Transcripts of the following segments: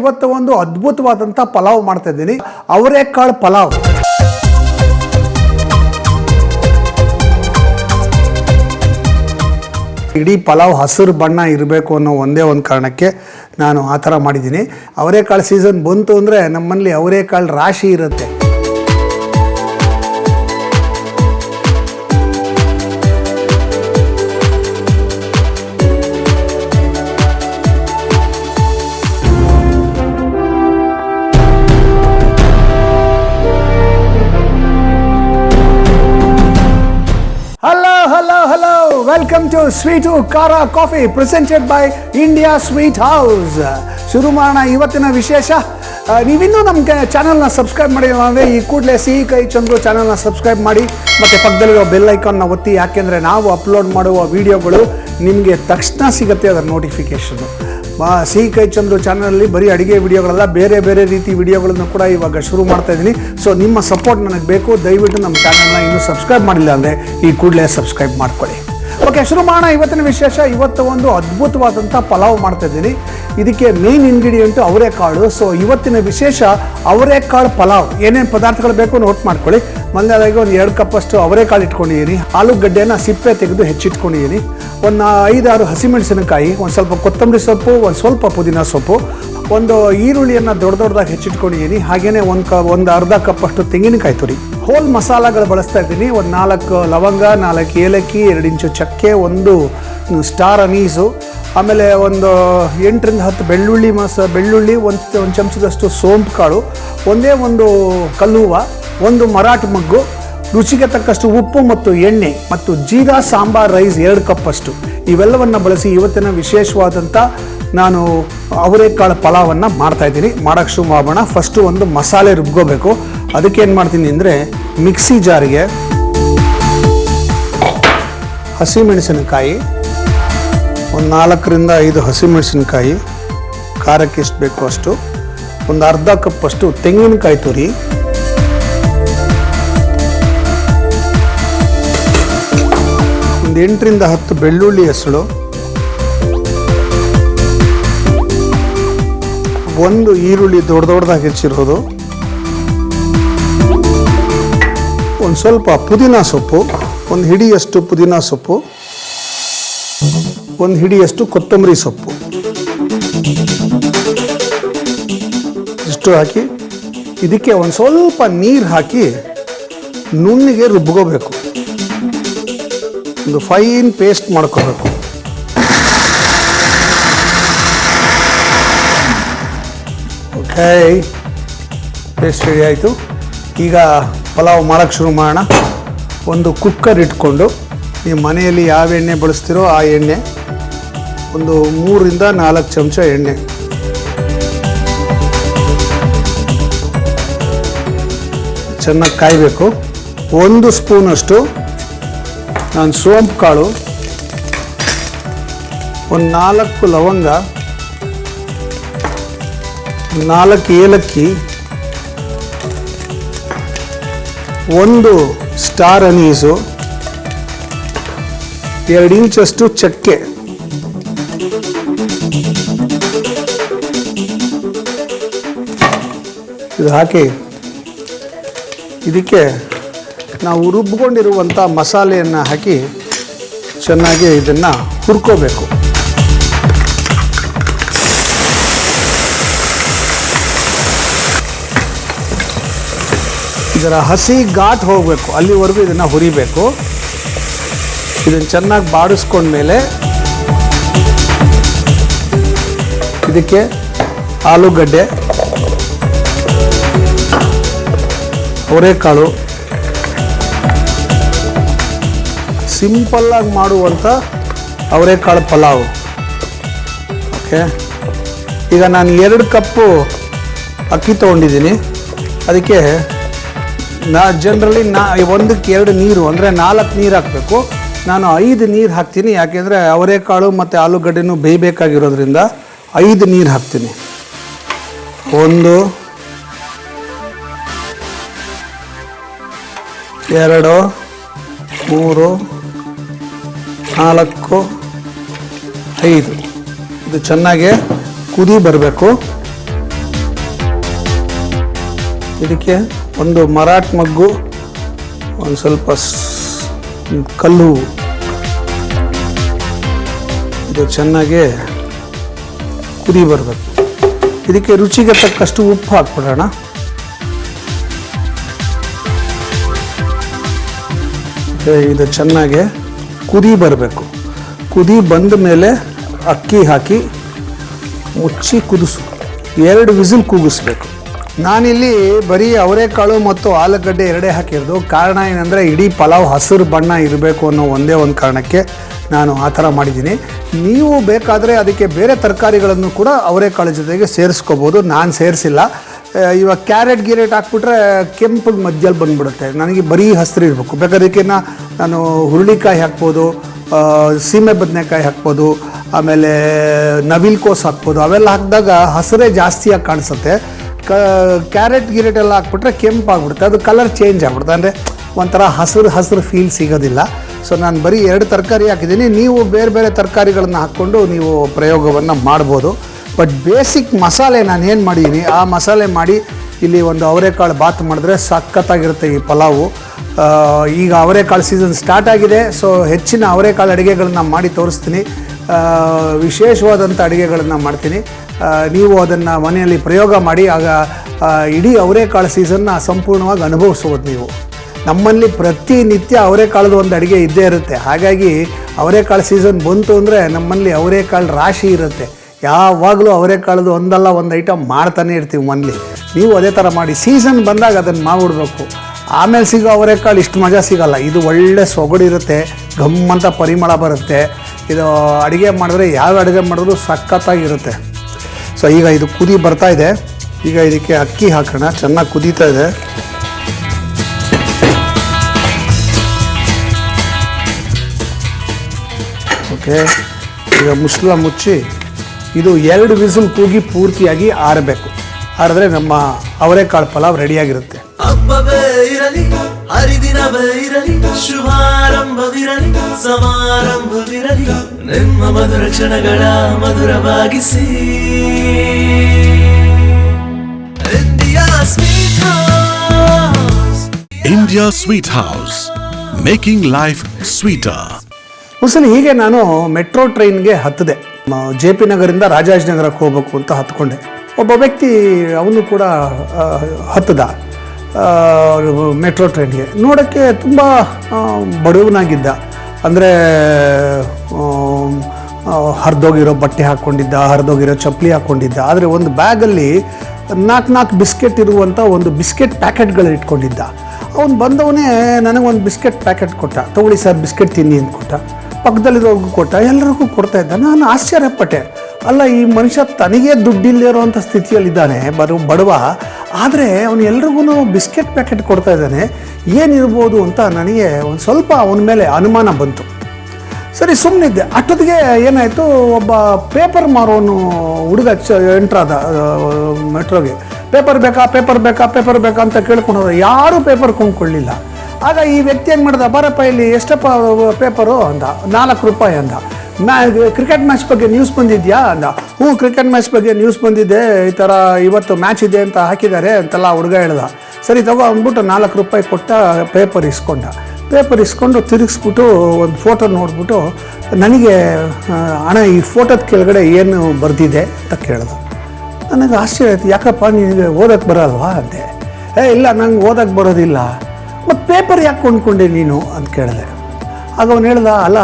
ಇವತ್ತು ಒಂದು ಅದ್ಭುತವಾದಂಥ ಪಲಾವ್ ಮಾಡ್ತಾ ಇದ್ದೀನಿ. ಅವರೆಕಾಳು ಪಲಾವ್. ಇಡೀ ಪಲಾವ್ ಹಸಿರು ಬಣ್ಣ ಇರಬೇಕು ಅನ್ನೋ ಒಂದೇ ಒಂದು ಕಾರಣಕ್ಕೆ ನಾನು ಆ ಥರ ಮಾಡಿದ್ದೀನಿ. ಅವರೇಕಾಳು ಸೀಸನ್ ಬಂತು ಅಂದರೆ ನಮ್ಮಲ್ಲಿ ಅವರೇಕಾಳು ರಾಶಿ ಇರುತ್ತೆ. Welcome to sweet Khara coffee presented by India sweet house ಶುರು ಮಾಡೋಣ ಇವತ್ತಿನ ವಿಶೇಷ. ನೀವಿನ್ನೂ ನಮ್ಮ ಚಾನಲ್ನ ಸಬ್ಸ್ಕ್ರೈಬ್ ಮಾಡಿಲ್ಲ ಅಂದರೆ ಈ ಕೂಡಲೇ ಸಿಹಿ ಕೈ ಚಂದ್ರು ಚಾನಲ್ನ ಸಬ್ಸ್ಕ್ರೈಬ್ ಮಾಡಿ, ಮತ್ತು ಪಕ್ಕದಲ್ಲಿರೋ ಬೆಲ್ ಐಕಾನ್ನ ಒತ್ತಿ. ಯಾಕೆಂದರೆ ನಾವು ಅಪ್ಲೋಡ್ ಮಾಡುವ ವೀಡಿಯೋಗಳು ನಿಮಗೆ ತಕ್ಷಣ ಸಿಗುತ್ತೆ ಅದರ ನೋಟಿಫಿಕೇಷನು ಬಾ ಸಿಹಿ ಕೈ ಚಂದ್ರು ಚಾನಲಲ್ಲಿ ಬರೀ ಅಡುಗೆ ವಿಡಿಯೋಗಳಲ್ಲ ಬೇರೆ ಬೇರೆ ರೀತಿ ವಿಡಿಯೋಗಳನ್ನು ಕೂಡ ಇವಾಗ ಶುರು ಮಾಡ್ತಾ ಇದ್ದೀನಿ. ಸೊ ನಿಮ್ಮ ಸಪೋರ್ಟ್ ನನಗೆ ಬೇಕು. ದಯವಿಟ್ಟು ನಮ್ಮ ಚಾನಲ್ನ ಇನ್ನೂ ಸಬ್ಸ್ಕ್ರೈಬ್ ಮಾಡಿಲ್ಲ ಅಂದರೆ ಈ ಕೂಡಲೇ ಸಬ್ಸ್ಕ್ರೈಬ್ ಮಾಡ್ಕೊಳ್ಳಿ. ಓಕೆ, ಶುರು ಮಾಡೋಣ. ಇವತ್ತಿನ ವಿಶೇಷ, ಇವತ್ತು ಒಂದು ಅದ್ಭುತವಾದಂಥ ಪಲಾವ್ ಮಾಡ್ತಾ ಇದ್ದೀನಿ. ಇದಕ್ಕೆ ಮೇನ್ ಇಂಗ್ರೀಡಿಯೆಂಟು ಅವರೆಕಾಳು ಸೊ ಇವತ್ತಿನ ವಿಶೇಷ ಅವರೆಕಾಳು ಪಲಾವ್. ಏನೇನು ಪದಾರ್ಥಗಳು ಬೇಕು ನೋಟ್ ಮಾಡ್ಕೊಳ್ಳಿ. ಮೊದಲನೇದಾಗಿ ಒಂದು ಎರಡು ಕಪ್ಪಷ್ಟು ಅವರೆಕಾಳು ಇಟ್ಕೊಂಡಿದ್ದೀನಿ. ಆಲೂಗಡ್ಡೆನ ಸಿಪ್ಪೆ ತೆಗೆದು ಹೆಚ್ಚಿಟ್ಕೊಂಡಿದ್ದೀನಿ. ಒಂದು ಐದಾರು ಹಸಿಮೆಣಸಿನಕಾಯಿ, ಒಂದು ಸ್ವಲ್ಪ ಕೊತ್ತಂಬರಿ ಸೊಪ್ಪು, ಒಂದು ಸ್ವಲ್ಪ ಪುದೀನ ಸೊಪ್ಪು. ಒಂದು ಈರುಳ್ಳಿಯನ್ನು ದೊಡ್ಡ ದೊಡ್ಡದಾಗಿ ಹೆಚ್ಚಿಟ್ಕೊಂಡಿದ್ದೀನಿ ಹಾಗೆಯೇ ಒಂದು ಕ, ಒಂದು ಅರ್ಧ ಕಪ್ ಅಷ್ಟು ತೆಂಗಿನಕಾಯಿ ತುರಿ. ಹೋಲ್ ಮಸಾಲಗಳು ಬಳಸ್ತಾ ಇದ್ದೀನಿ. ಒಂದು ನಾಲ್ಕು ಲವಂಗ, ನಾಲ್ಕು ಏಲಕ್ಕಿ, ಎರಡು ಇಂಚು ಚಕ್ಕೆ, ಒಂದು ಸ್ಟಾರ್ ಅನೀಸು ಆಮೇಲೆ ಒಂದು ಎಂಟರಿಂದ ಹತ್ತು ಬೆಳ್ಳುಳ್ಳಿ ಮಸ, ಬೆಳ್ಳುಳ್ಳಿ ಒಂದು ಒಂದು ಚಮಚದಷ್ಟು ಸೋಂಪು ಕಾಳು, ಒಂದೇ ಒಂದು ಕಲ್ಲುವ, ಒಂದು ಮರಾಠ ಮಗ್ಗು ರುಚಿಗೆ ತಕ್ಕಷ್ಟು ಉಪ್ಪು ಮತ್ತು ಎಣ್ಣೆ ಮತ್ತು ಜೀರಾ, ಸಾಂಬಾರ್, ರೈಸ್ ಎರಡು ಕಪ್ಪಷ್ಟು. ಇವೆಲ್ಲವನ್ನು ಬಳಸಿ ಇವತ್ತಿನ ವಿಶೇಷವಾದಂಥ ನಾನು ಅವರೆಕಾಳು ಪಲಾವನ್ನು ಮಾಡ್ತಾ ಇದ್ದೀನಿ. ಮಾಡೋಕ್ಕೆ ಶುರು ಮಾಡೋಣ ಫಸ್ಟು ಒಂದು ಮಸಾಲೆ ರುಬ್ಕೋಬೇಕು. ಅದಕ್ಕೆ ಏನು ಮಾಡ್ತೀನಿ ಅಂದರೆ ಮಿಕ್ಸಿ ಜಾರಿಗೆ ಹಸಿಮೆಣಸಿನಕಾಯಿ, ಒಂದು ನಾಲ್ಕರಿಂದ ಐದು ಹಸಿಮೆಣಸಿನಕಾಯಿ, ಖಾರಕ್ಕೆ ಎಷ್ಟು ಬೇಕು ಅಷ್ಟು, ಒಂದು ಅರ್ಧ ಕಪ್ಪಷ್ಟು ತೆಂಗಿನಕಾಯಿ ತುರಿ ಒಂದು ಎಂಟರಿಂದ ಹತ್ತು ಬೆಳ್ಳುಳ್ಳಿ ಹೆಸಳು, ಒಂದು ಈರುಳ್ಳಿ ದೊಡ್ಡ ದೊಡ್ಡದಾಗಿ ಹೆಚ್ಚಿರೋದು, ಒಂದು ಸ್ವಲ್ಪ ಪುದೀನ ಸೊಪ್ಪು, ಒಂದು ಹಿಡಿಯಷ್ಟು ಪುದೀನ ಸೊಪ್ಪು, ಒಂದು ಹಿಡಿಯಷ್ಟು ಕೊತ್ತಂಬರಿ ಸೊಪ್ಪು. ಇಷ್ಟು ಹಾಕಿ, ಇದಕ್ಕೆ ಒಂದು ಸ್ವಲ್ಪ ನೀರು ಹಾಕಿ, ನುಣ್ಣಿಗೆ ರುಬ್ಕೋಬೇಕು. ಒಂದು ಫೈನ್ ಪೇಸ್ಟ್ ಮಾಡ್ಕೋಬೇಕು. ಓಕೆ ಪೇಸ್ಟ್ ರೆಡಿ ಆಯಿತು. ಈಗ ಪಲಾವ್ ಮಾಡೋಕ್ಕೆ ಶುರು ಮಾಡೋಣ. ಒಂದು ಕುಕ್ಕರ್ ಇಟ್ಕೊಂಡು ನೀವು ಮನೆಯಲ್ಲಿ ಯಾವ ಎಣ್ಣೆ ಬಳಸ್ತೀರೋ ಆ ಎಣ್ಣೆ, ಒಂದು ಮೂರಿಂದ ನಾಲ್ಕು ಚಮಚ ಎಣ್ಣೆ. ಚೆನ್ನಾಗಿ ಕಾಯಬೇಕು. ಒಂದು ಸ್ಪೂನಷ್ಟು ನಾನು ಸೋಂಪು ಕಾಳು ಒಂದು ನಾಲ್ಕು ಲವಂಗ ನಾಲ್ಕು ಏಲಕ್ಕಿ ಒಂದು ಸ್ಟಾರ್ ಅನೀಸು ಎರಡು ಇಂಚಷ್ಟು ಚಕ್ಕೆ ಇದು ಹಾಕಿ ಇದಕ್ಕೆ ನಾವು ರುಬ್ಬಿಕೊಂಡಿರುವಂಥ ಮಸಾಲೆಯನ್ನು ಹಾಕಿ ಚೆನ್ನಾಗಿ ಇದನ್ನು ಹುರ್ಕೋಬೇಕು. ಇದರ ಹಸಿ ಘಾಟ್ ಹೋಗಬೇಕು, ಅಲ್ಲಿವರೆಗೂ ಇದನ್ನು ಹುರಿಬೇಕು. ಇದನ್ನು ಚೆನ್ನಾಗಿ ಬಾಡಿಸ್ಕೊಂಡ್ಮೇಲೆ ಇದಕ್ಕೆ ಆಲೂಗಡ್ಡೆ, ಅವರೆಕಾಳು ಸಿಂಪಲ್ಲಾಗಿ ಮಾಡುವಂಥ ಅವರೆಕಾಳು ಪಲಾವ್. ಓಕೆ ಈಗ ನಾನು ಎರಡು ಕಪ್ಪು ಅಕ್ಕಿ ತೊಗೊಂಡಿದ್ದೀನಿ. ಅದಕ್ಕೆ ನಾ ಜನರಲಿ ನಾ ಒಂದಕ್ಕೆ ಎರಡು ನೀರು, ಅಂದರೆ ನಾಲ್ಕು ನೀರು ಹಾಕಬೇಕು. ನಾನು ಐದು ನೀರು ಹಾಕ್ತೀನಿ, ಯಾಕೆಂದರೆ ಅವರೆಕಾಳು ಮತ್ತು ಆಲೂಗಡ್ಡೆನೂ ಬೇಯಬೇಕಾಗಿರೋದ್ರಿಂದ ಐದು ನೀರು ಹಾಕ್ತೀನಿ. ಒಂದು, ಎರಡು, ಮೂರು ನಾಲ್ಕು, ಐದು. ಇದು ಚೆನ್ನಾಗಿ ಕುದಿ ಬರಬೇಕು. ಇದಕ್ಕೆ ಒಂದು ಮರಾಠ್ ಮಗ್ಗು, ಒಂದು ಸ್ವಲ್ಪ ಕಲ್ಲು. ಇದು ಚೆನ್ನಾಗಿ ಕುದಿ ಬರಬೇಕು. ಇದಕ್ಕೆ ರುಚಿಗೆ ತಕ್ಕಷ್ಟು ಉಪ್ಪು ಹಾಕ್ಬಿಡೋಣ. ಇದು ಚೆನ್ನಾಗಿ ಕುದಿ ಬರಬೇಕು. ಕುದಿ ಬಂದ ಮೇಲೆ ಅಕ್ಕಿ ಹಾಕಿ ಮುಚ್ಚಿ ಕುದಿಸು. ಎರಡು ವಿಸಿಲ್ ಕೂಗಿಸ್ಬೇಕು. ನಾನಿಲ್ಲಿ ಬರೀ ಅವರೆಕಾಳು ಮತ್ತು ಆಲೂಗಡ್ಡೆ ಎರಡೇ ಹಾಕಿರೋದು. ಕಾರಣ ಏನಂದರೆ ಇಡೀ ಪಲಾವ್ ಹಸಿರು ಬಣ್ಣ ಇರಬೇಕು ಅನ್ನೋ ಒಂದೇ ಒಂದು ಕಾರಣಕ್ಕೆ ನಾನು ಆ ಥರ ಮಾಡಿದ್ದೀನಿ. ನೀವು ಬೇಕಾದರೆ ಅದಕ್ಕೆ ಬೇರೆ ತರಕಾರಿಗಳನ್ನು ಕೂಡ ಅವರೆಕಾಳು ಜೊತೆಗೆ ಸೇರಿಸ್ಕೋಬೋದು. ನಾನು ಸೇರಿಸಿಲ್ಲ. ಇವಾಗ ಕ್ಯಾರೆಟ್ ಗಿರೆಟ್ ಹಾಕ್ಬಿಟ್ರೆ ಕೆಂಪು ಮಧ್ಯದಲ್ಲಿ ಬಂದ್ಬಿಡುತ್ತೆ. ನನಗೆ ಬರೀ ಹಸಿರು ಇರಬೇಕು. ಬೇಕಾದ್ರೆ ಅದಕ್ಕೆ ನಾ- ನಾನು ಹುರುಳಿಕಾಯಿ ಹಾಕ್ಬೋದು ಸೀಮೆ ಬದನೆಕಾಯಿ ಹಾಕ್ಬೋದು, ಆಮೇಲೆ ನವಿಲ್ ಕೋಸ್ ಹಾಕ್ಬೋದು. ಅವೆಲ್ಲ ಹಾಕಿದಾಗ ಹಸಿರೇ ಜಾಸ್ತಿಯಾಗಿ ಕಾಣಿಸುತ್ತೆ. ಕ, ಕ್ಯಾರೆಟ್ ಗಿರೆಟ್ ಎಲ್ಲ ಹಾಕ್ಬಿಟ್ರೆ ಕೆಂಪು ಆಗ್ಬಿಡುತ್ತೆ ಅದು ಕಲರ್ ಚೇಂಜ್ ಆಗ್ಬಿಡುತ್ತೆ. ಅಂದರೆ ಒಂಥರ ಹಸಿರು ಹಸಿರು ಫೀಲ್ ಸಿಗೋದಿಲ್ಲ. ಸೊ ನಾನು ಬರೀ ಎರಡು ತರಕಾರಿ ಹಾಕಿದ್ದೀನಿ. ನೀವು ಬೇರೆ ಬೇರೆ ತರಕಾರಿಗಳನ್ನು ಹಾಕ್ಕೊಂಡು ನೀವು ಪ್ರಯೋಗವನ್ನು ಮಾಡ್ಬೋದು. ಬಟ್ ಬೇಸಿಕ್ ಮಸಾಲೆ ನಾನು ಏನು ಮಾಡಿದ್ದೀನಿ ಆ ಮಸಾಲೆ ಮಾಡಿ ಇಲ್ಲಿ ಒಂದು ಅವರೆಕಾಳು ಬಾತ್ ಮಾಡಿದ್ರೆ ಸಖತ್ತಾಗಿರುತ್ತೆ ಈ ಪಲಾವು. ಈಗ ಅವರೆಕಾಳು ಸೀಸನ್ ಸ್ಟಾರ್ಟ್ ಆಗಿದೆ ಸೊ ಹೆಚ್ಚಿನ ಅವರೆಕಾಳು ಅಡುಗೆಗಳನ್ನ ಮಾಡಿ ತೋರಿಸ್ತೀನಿ. ವಿಶೇಷವಾದಂಥ ಅಡುಗೆಗಳನ್ನು ಮಾಡ್ತೀನಿ. ನೀವು ಅದನ್ನು ಮನೆಯಲ್ಲಿ ಪ್ರಯೋಗ ಮಾಡಿ, ಆಗ ಇಡೀ ಅವರೆಕಾಳು ಸೀಸನ್ನ ಸಂಪೂರ್ಣವಾಗಿ ಅನುಭವಿಸ್ಬೋದು ನೀವು. ನಮ್ಮಲ್ಲಿ ಪ್ರತಿನಿತ್ಯ ಅವರೆಕಾಳದ ಒಂದು ಅಡುಗೆ ಇದ್ದೇ ಇರುತ್ತೆ. ಹಾಗಾಗಿ ಅವರೆಕಾಳು ಸೀಸನ್ ಬಂತು ಅಂದರೆ ನಮ್ಮಲ್ಲಿ ಅವರೆಕಾಳು ರಾಶಿ ಇರುತ್ತೆ. ಯಾವಾಗಲೂ ಅವರೇ ಕಾಳದು ಒಂದಲ್ಲ ಒಂದು ಐಟಮ್ ಮಾಡ್ತಾನೆ ಇರ್ತೀವಿ ಮನೇಲಿ ನೀವು ಅದೇ ಥರ ಮಾಡಿ ಸೀಸನ್ ಬಂದಾಗ ಅದನ್ನು ಮಾಡಿಬಿಡ್ಬೇಕು. ಆಮೇಲೆ ಸಿಗೋ ಅವರೆಕಾಳು ಇಷ್ಟು ಮಜಾ ಸಿಗಲ್ಲ. ಇದು ಒಳ್ಳೆ ಸೊಗಡಿರುತ್ತೆ ಗಮ್ಮಂತ ಪರಿಮಳ ಬರುತ್ತೆ. ಇದು ಅಡುಗೆ ಮಾಡಿದ್ರೆ ಯಾವ ಅಡುಗೆ ಮಾಡಿದ್ರು ಸಖತ್ತಾಗಿರುತ್ತೆ. ಸೊ ಈಗ ಇದು ಕುದಿ ಬರ್ತಾ ಇದೆ. ಈಗ ಇದಕ್ಕೆ ಅಕ್ಕಿ ಹಾಕೋಣ. ಚೆನ್ನಾಗಿ ಕುದೀತಾ ಇದೆ. ಓಕೆ ಈಗ ಮುಸ್ಲ ಮುಚ್ಚಿ ಇದು ಎರಡು ವಿಸಿಲ್ ಕೂಗಿ ಪೂರ್ತಿಯಾಗಿ ಆರಬೇಕು. ಆರಿದ್ರೆ ನಮ್ಮ ಅವರೆಕಾಳು ಪಲಾವ್ ರೆಡಿಯಾಗಿರುತ್ತೆ. ಹಬ್ಬವೇ ಇರಲಿ ಹರಿದಿನವೇ ಇರಲಿ ಶುಭಾರಂಭವಿರಲಿ ಸಮಾರಂಭವಿರಲಿ ನಿಮ್ಮ ಮಧುರ ಕ್ಷಣಗಳ ಮಧುರವಾಗಿಸಿ. India sweet house. Making life sweet making life sweeter. ಒಂದ್ಸಲ ಹೀಗೆ ನಾನು ಮೆಟ್ರೋ ಟ್ರೈನ್ಗೆ ಹತ್ತಿದೆ. ಜೆ ಪಿ ನಗರಿಂದ ರಾಜಾಜಿನಗರಕ್ಕೆ ಹೋಗ್ಬೇಕು ಅಂತ ಹತ್ಕೊಂಡೆ. ಒಬ್ಬ ವ್ಯಕ್ತಿ, ಅವನು ಕೂಡ ಹತ್ತದ. ಮೆಟ್ರೋ ಟ್ರೈನ್ಗೆ. ನೋಡೋಕ್ಕೆ ತುಂಬ ಬಡವನಾಗಿದ್ದ. ಅಂದರೆ ಹರಿದೋಗಿರೋ ಬಟ್ಟೆ ಹಾಕ್ಕೊಂಡಿದ್ದ ಹರಿದೋಗಿರೋ ಚಪ್ಪಲಿ ಹಾಕ್ಕೊಂಡಿದ್ದ ಆದರೆ ಒಂದು ಬ್ಯಾಗಲ್ಲಿ ನಾಲ್ಕು ನಾಲ್ಕು ಬಿಸ್ಕೆಟ್ ಇರುವಂಥ ಒಂದು ಬಿಸ್ಕೆಟ್ ಪ್ಯಾಕೆಟ್ಗಳು ಇಟ್ಕೊಂಡಿದ್ದ. ಅವನು ಬಂದವನೇ, ನನಗೊಂದು ಬಿಸ್ಕೆಟ್ ಪ್ಯಾಕೆಟ್ ಕೊಟ್ಟ. ತಗೊಳ್ಳಿ ಸರ್, ಬಿಸ್ಕೆಟ್ ತಿನ್ನಿ ಅಂತ ಕೊಟ್ಟ ಪಕ್ಕದಲ್ಲಿರೋರ್ಗೂ ಕೊಟ್ಟ ಎಲ್ಲರಿಗೂ ಕೊಡ್ತಾ ಇದ್ದ. ನಾನು ಆಶ್ಚರ್ಯಪಟ್ಟೆ. ಅಲ್ಲ, ಈ ಮನುಷ್ಯ ತನಗೇ ದುಡ್ಡಿಲ್ಲದಿರೋಂಥ ಸ್ಥಿತಿಯಲ್ಲಿದ್ದಾನೆ, ಬರು, ಬಡವ. ಆದರೆ ಅವನು ಎಲ್ರಿಗೂ ಬಿಸ್ಕೆಟ್ ಪ್ಯಾಕೆಟ್ ಕೊಡ್ತಾ ಇದ್ದಾನೆ. ಏನಿರ್ಬೋದು ಅಂತ ನನಗೆ ಒಂದು ಸ್ವಲ್ಪ ಅವನ ಮೇಲೆ ಅನುಮಾನ ಬಂತು. ಸರಿ ಸುಮ್ಮನಿದ್ದೆ ಅಷ್ಟೊತ್ತಿಗೆ ಏನಾಯಿತು, ಒಬ್ಬ ಪೇಪರ್ ಮಾರೋನು ಹುಡುಗ ಚ ಎಂಟ್ರಾದ ಮೆಟ್ರೋಗೆ. ಪೇಪರ್ ಬೇಕಾ ಪೇಪರ್ ಬೇಕಾ ಪೇಪರ್ ಬೇಕಾ ಅಂತ ಕೇಳ್ಕೊಂಡು ಯಾರೂ ಪೇಪರ್ ಕೊಂಡ್ಕೊಳ್ಳಿಲ್ಲ. ಆಗ ಈ ವ್ಯಕ್ತಿ ಏನು ಮಾಡ್ದ, ಬರಪ್ಪ ಇಲ್ಲಿ ಎಷ್ಟಪ್ಪ ಪೇಪರು ಅಂದ, ನಾಲ್ಕು ರೂಪಾಯಿ ಅಂದ. ಮ್ಯಾ ಕ್ರಿಕೆಟ್ ಮ್ಯಾಚ್ ಬಗ್ಗೆ ನ್ಯೂಸ್ ಬಂದಿದ್ಯಾ ಅಂದ. ಹ್ಞೂ ಕ್ರಿಕೆಟ್ ಮ್ಯಾಚ್ ಬಗ್ಗೆ ನ್ಯೂಸ್ ಬಂದಿದೆ ಈ ಥರ ಇವತ್ತು ಮ್ಯಾಚ್ ಇದೆ ಅಂತ ಹಾಕಿದ್ದಾರೆ ಅಂತೆಲ್ಲ ಹುಡುಗ ಹೇಳ್ದ. ಸರಿ, ತಗೋ ಅಂದ್ಬಿಟ್ಟು ನಾಲ್ಕು ರೂಪಾಯಿ ಕೊಟ್ಟ ಪೇಪರ್ ಇಸ್ಕೊಂಡ. ಪೇಪರ್ ಇಸ್ಕೊಂಡು ತಿರುಗಿಸ್ಬಿಟ್ಟು ಒಂದು ಫೋಟೋ ನೋಡ್ಬಿಟ್ಟು, ನನಗೆ ಹಣ ಈ ಫೋಟೋದ ಕೆಳಗಡೆ ಏನು ಬರೆದಿದೆ ಅಂತ ಕೇಳ್ದ. ನನಗೆ ಆಶ್ಚರ್ಯ ಆಯ್ತು, ಯಾಕಪ್ಪ ನಿನಗೆ ಓದಕ್ಕೆ ಬರಲ್ವಾ ಅಂದೆ. ಏ, ಇಲ್ಲ, ನಂಗೆ ಓದಕ್ಕೆ ಬರೋದಿಲ್ಲ. ಮತ್ತು ಪೇಪರ್ ಯಾಕೆ ಕೊಂಡ್ಕೊಂಡೆ ನೀನು ಅಂತ ಕೇಳಿದೆ. ಆಗ ಅವನು ಹೇಳ್ದ ಅಲ್ಲ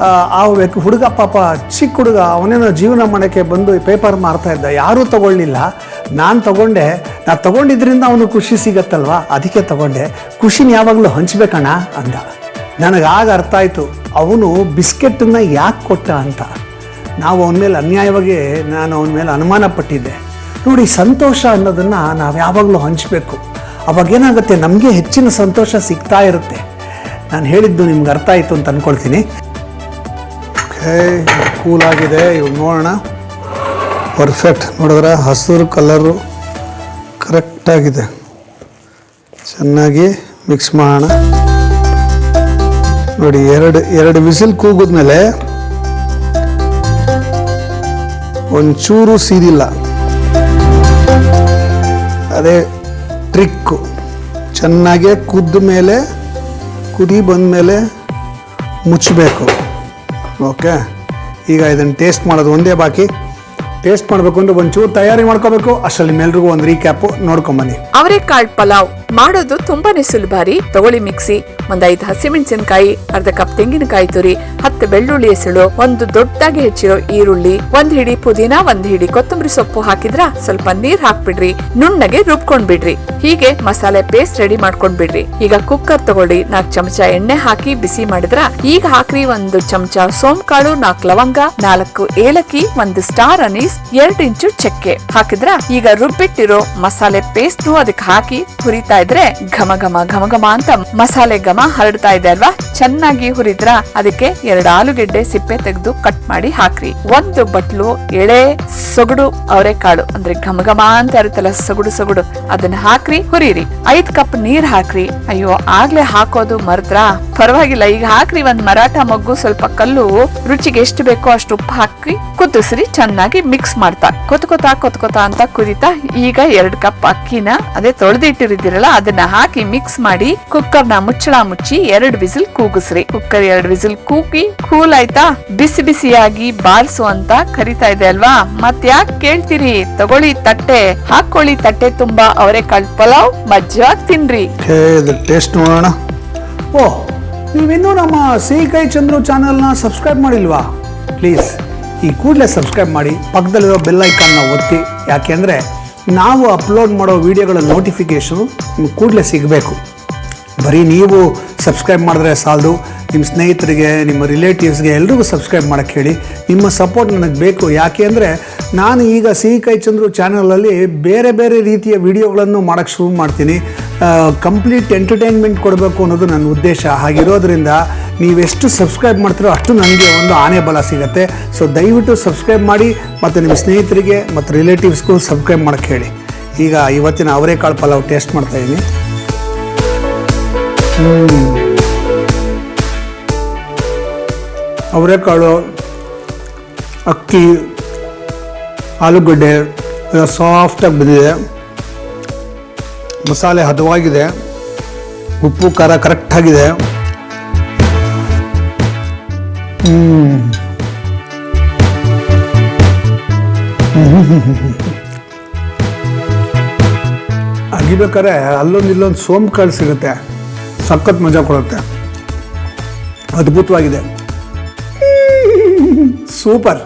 ಆ, ಹುಡುಗ ಪಾಪ ಚಿಕ್ಕ ಹುಡುಗ ಅವನೇನೋ ಜೀವನ ಮಾಡೋಕ್ಕೆ ಬಂದು ಈ ಪೇಪರ್ ಮಾರ್ತಾ ಇದ್ದ. ಯಾರೂ ತಗೊಳ್ಳಿಲ್ಲ. ನಾನು ತಗೊಂಡೆ. ನಾನು ತಗೊಂಡಿದ್ರಿಂದ ಅವನು ಖುಷಿ ಸಿಗತ್ತಲ್ವ? ಅದಕ್ಕೆ ತಗೊಂಡೆ. ಖುಷಿನ ಯಾವಾಗಲೂ ಹಂಚ್ಬೇಕಣ್ಣ ಅಂದ. ಆಗ ಅರ್ಥ ಆಯಿತು ಅವನು ಬಿಸ್ಕೆಟನ್ನು ಯಾಕೆ ಕೊಟ್ಟ ಅಂತ. ನಾವು ಅವನ ಮೇಲೆ ಅನ್ಯಾಯವಾಗಿ ನಾನು ಅವನ ಮೇಲೆ ಅನುಮಾನ ಪಟ್ಟಿದ್ದೆ ನೋಡಿ ಸಂತೋಷ ಅನ್ನೋದನ್ನು ನಾವು ಯಾವಾಗಲೂ ಹಂಚಬೇಕು. ಅವಾಗ ಏನಾಗುತ್ತೆ ನಮಗೆ ಹೆಚ್ಚಿನ ಸಂತೋಷ ಸಿಗ್ತಾ ಇರುತ್ತೆ. ನಾನು ಹೇಳಿದ್ದು ನಿಮ್ಗೆ ಅರ್ಥ ಆಯಿತು ಅಂತ ಅಂದ್ಕೊಳ್ತೀನಿ ಕೂಲ್ ಆಗಿದೆ. ಇವಾಗ ನೋಡೋಣ. ಪರ್ಫೆಕ್ಟ್ ನೋಡಿದ್ರೆ ಹಸಿರು ಕಲರು ಕರೆಕ್ಟಾಗಿದೆ ಚೆನ್ನಾಗಿ ಮಿಕ್ಸ್ ಮಾಡೋಣ. ನೋಡಿ, ಎರಡು ಎರಡು ವಿಸಿಲ್ ಕೂಗಿದ್ಮೇಲೆ ಒಂಚೂರು ಸೀದಿಲ್ಲ. ಅದೇ ಟ್ರಿಕ್ಕು. ಚೆನ್ನಾಗೆ ಕುದ್ದ ಮೇಲೆ, ಕುದಿ ಬಂದಮೇಲೆ ಮುಚ್ಚಬೇಕು ಓಕೆ? ಈಗ ಇದನ್ನು ಟೇಸ್ಟ್ ಮಾಡೋದು ಒಂದೇ ಬಾಕಿ. ಟೇಸ್ಟ್ ಮಾಡಬೇಕು ಅಂದರೆ ಒಂಚೂರು ತಯಾರಿ ಮಾಡ್ಕೋಬೇಕು. ಅಷ್ಟರಲ್ಲಿ ಮೇಲ್ರಿಗೂ ಒಂದು ರೀಕ್ಯಾಪು ನೋಡ್ಕೊಂಬನ್ನಿ ಅವರೆಕಾಳು ಪಲಾವ್. ಮಾಡೋದು ತುಂಬಾನೇ ಸುಲಭ ರೀ ತಗೊಳ್ಳಿ ಮಿಕ್ಸಿ. ಒಂದ್ ಐದು ಹಸಿಮೆಣಸಿನಕಾಯಿ, ಅರ್ಧ ಕಪ್ ತೆಂಗಿನಕಾಯಿ ತುರಿ, ಹತ್ತು ಬೆಳ್ಳುಳ್ಳಿ ಹೆಸಳು, ಒಂದು ದೊಡ್ಡದಾಗಿ ಹೆಚ್ಚಿರೋ ಈರುಳ್ಳಿ, ಒಂದ್ ಹಿಡಿ ಪುದೀನ, ಒಂದ್ ಹಿಡಿ ಕೊತ್ತಂಬರಿ ಸೊಪ್ಪು ಹಾಕಿದ್ರ ಸ್ವಲ್ಪ ನೀರ್ ಹಾಕ್ಬಿಡ್ರಿ. ನುಣ್ಣಗೆ ರುಬ್ಕೊಂಡ್ ಬಿಡ್ರಿ ಹೀಗೆ ಮಸಾಲೆ ಪೇಸ್ಟ್ ರೆಡಿ ಮಾಡ್ಕೊಂಡ್ ಬಿಡ್ರಿ ಈಗ ಕುಕ್ಕರ್ ತಗೊಳ್ಳಿ. ನಾಲ್ಕು ಚಮಚ ಎಣ್ಣೆ ಹಾಕಿ ಬಿಸಿ ಮಾಡಿದ್ರ? ಈಗ ಹಾಕ್ರಿ ಒಂದು ಚಮಚ ಸೋಂಕಾಳು, ನಾಲ್ಕು ಲವಂಗ, ನಾಲ್ಕು ಏಲಕ್ಕಿ, ಒಂದು ಸ್ಟಾರ್ ಅನೀಸ್ ಎರಡು ಇಂಚು ಚಕ್ಕೆ. ಹಾಕಿದ್ರ? ಈಗ ರುಬ್ಬಿಟ್ಟಿರೋ ಮಸಾಲೆ ಪೇಸ್ಟ್ ಅದಕ್ಕೆ ಹಾಕಿ, ಹುರಿತಾ ಇದ್ರೆ ಘಮ ಘಮ ಘಮ ಘಮ ಅಂತ ಮಸಾಲೆ ಘಮ ಹರಡ್ತಾ ಇದೆ ಅಲ್ವಾ? ಚೆನ್ನಾಗಿ ಹುರಿದ್ರ ಅದಕ್ಕೆ ಎರಡು ಆಲೂಗೆಡ್ಡೆ ಸಿಪ್ಪೆ ತೆಗೆದು ಕಟ್ ಮಾಡಿ ಹಾಕ್ರಿ. ಒಂದು ಬಟ್ಲು ಎಳೆ ಸೊಗಡು ಅವರೆಕಾಳು, ಅಂದ್ರೆ ಘಮ ಘಮ ಅಂತ ಇರುತ್ತಲ್ಲ ಸೊಗಡು ಸೊಗಡು, ಅದನ್ನ ಹಾಕ್ರಿ, ಹುರಿರಿ. ಐದ್ ಕಪ್ ನೀರ್ ಹಾಕ್ರಿ. ಅಯ್ಯೋ, ಆಗ್ಲೇ ಹಾಕೋದು ಮರದ್ರ? ಪರವಾಗಿಲ್ಲ, ಈಗ ಹಾಕ್ರಿ, ಒಂದ್ ಮರಾಠ ಮಗ್ಗು, ಸ್ವಲ್ಪ ಕಲ್ಲು, ರುಚಿಗೆ ಎಷ್ಟು ಬೇಕೋ ಅಷ್ಟು ಉಪ್ಪು ಹಾಕಿ ಕುದಿಸ್ರಿ, ಚೆನ್ನಾಗಿ ಮಿಕ್ಸ್ ಮಾಡ್ತಾ. ಕೊತ್ಕೋತಾ ಕೊತ್ಕೋತಾ ಅಂತ ಕುದಿತಾ, ಈಗ ಎರಡ್ ಕಪ್ ಅಕ್ಕಿನ, ಅದೇ ತೊಳೆದಿಟ್ಟಿರಿದಿರಲ್ಲ, ಅದನ್ನ ಹಾಕಿ ಮಿಕ್ಸ್ ಮಾಡಿ ಕುಕ್ಕರ್ನ ಮುಚ್ಚಳ ಮುಚ್ಚಿ, ಎರಡ್ ವಿಸಿಲ್ ಕೂಗಿಸ್ರಿ. ಕುಕ್ಕರ್ ಎರಡು ವಿಸಿಲ್ ಕೂಕಿ ಕೂಲ್ ಆಯ್ತಾ? ಬಿಸಿ ಬಿಸಿಯಾಗಿ ಬಾರಿಸು ಅಂತ ಕರಿತಾ ಇದೆ ಅಲ್ವಾ? ಮತ್ ಯಾಕೆ ಕೇಳ್ತೀರಿ? ತಗೊಳ್ಳಿ ತಟ್ಟೆ. ಹಾಕೊಳ್ಳಿ ತಟ್ಟೆ ತುಂಬಾ. ಅವರೇ ಕಾಳ್ ಪಲಾವ್ ಮಜ್ಜಾಗ್ ತಿನ್ರಿ. ಟೇಸ್ಟ್ ನೋಡೋಣ. ಓ, ನೀವಿನ್ನೂ ನಮ್ಮ ಸಿಹಿಕೈ ಚಂದ್ರು ಚಾನಲ್ನ ಸಬ್ಸ್ಕ್ರೈಬ್ ಮಾಡಿಲ್ವಾ? ಪ್ಲೀಸ್, ಈ ಕೂಡಲೇ ಸಬ್ಸ್ಕ್ರೈಬ್ ಮಾಡಿ, ಪಕ್ಕದಲ್ಲಿರೋ ಬೆಲ್ ಐಕಾನ್ನ ಒತ್ತಿ. ಯಾಕೆಂದರೆ ನಾವು ಅಪ್ಲೋಡ್ ಮಾಡೋ ವಿಡಿಯೋಗಳ ನೋಟಿಫಿಕೇಶನ್ ನಿಮ್ಗೆ ಕೂಡಲೇ ಸಿಗಬೇಕು. ಬರೀ ನೀವು ಸಬ್ಸ್ಕ್ರೈಬ್ ಮಾಡಿದ್ರೆ ಸಾಲದು. ನಿಮ್ಮ ಸ್ನೇಹಿತರಿಗೆ, ನಿಮ್ಮ ರಿಲೇಟಿವ್ಸ್ಗೆ ಎಲ್ರಿಗೂ ಸಬ್ಸ್ಕ್ರೈಬ್ ಮಾಡೋಕ್ಕೆ ಹೇಳಿ. ನಿಮ್ಮ ಸಪೋರ್ಟ್ ನನಗೆ ಬೇಕು. ಯಾಕೆ ಅಂದರೆ ನಾನು ಈಗ ಸಿಹಿ ಕೈ ಚಂದ್ರು ಚಾನಲಲ್ಲಿ ಬೇರೆ ಬೇರೆ ರೀತಿಯ ವಿಡಿಯೋಗಳನ್ನು ಮಾಡೋಕ್ಕೆ ಶುರು ಮಾಡ್ತೀನಿ. ಕಂಪ್ಲೀಟ್ ಎಂಟರ್ಟೈನ್ಮೆಂಟ್ ಕೊಡಬೇಕು ಅನ್ನೋದು ನನ್ನ ಉದ್ದೇಶ. ಹಾಗಿರೋದ್ರಿಂದ ನೀವೆಷ್ಟು ಸಬ್ಸ್ಕ್ರೈಬ್ ಮಾಡ್ತೀರೋ ಅಷ್ಟು ನನಗೆ ಒಂದು ಆನೆ ಬಲ ಸಿಗುತ್ತೆ. ಸೊ ದಯವಿಟ್ಟು ಸಬ್ಸ್ಕ್ರೈಬ್ ಮಾಡಿ ಮತ್ತು ನಿಮ್ಮ ಸ್ನೇಹಿತರಿಗೆ ಮತ್ತು ರಿಲೇಟಿವ್ಸ್ಗೂ ಸಬ್ಸ್ಕ್ರೈಬ್ ಮಾಡೋಕ್ಕೆ ಹೇಳಿ. ಈಗ ಇವತ್ತಿನ ಅವರೆಕಾಳು ಪಲಾವ್ ಟೇಸ್ಟ್ ಮಾಡ್ತಾಯಿದ್ದೀನಿ ಅವರೆಕಾಳು ಅಕ್ಕಿ, ಆಲೂಗಡ್ಡೆ ಸಾಫ್ಟಾಗಿ ಬಂದಿದೆ. ಮಸಾಲೆ ಹದವಾಗಿದೆ. ಉಪ್ಪು, ಖಾರ ಕರೆಕ್ಟಾಗಿದೆ ಅಗಿಬೇಕಾದ್ರೆ ಅಲ್ಲೊಂದು ಇಲ್ಲೊಂದು ಸೋಂಪು ಕಾಳು ಸಿಗುತ್ತೆ. ಸಖತ್ ಮಜಾ ಕೊಡುತ್ತೆ. ಅದ್ಭುತವಾಗಿದೆ. ಸೂಪರ್.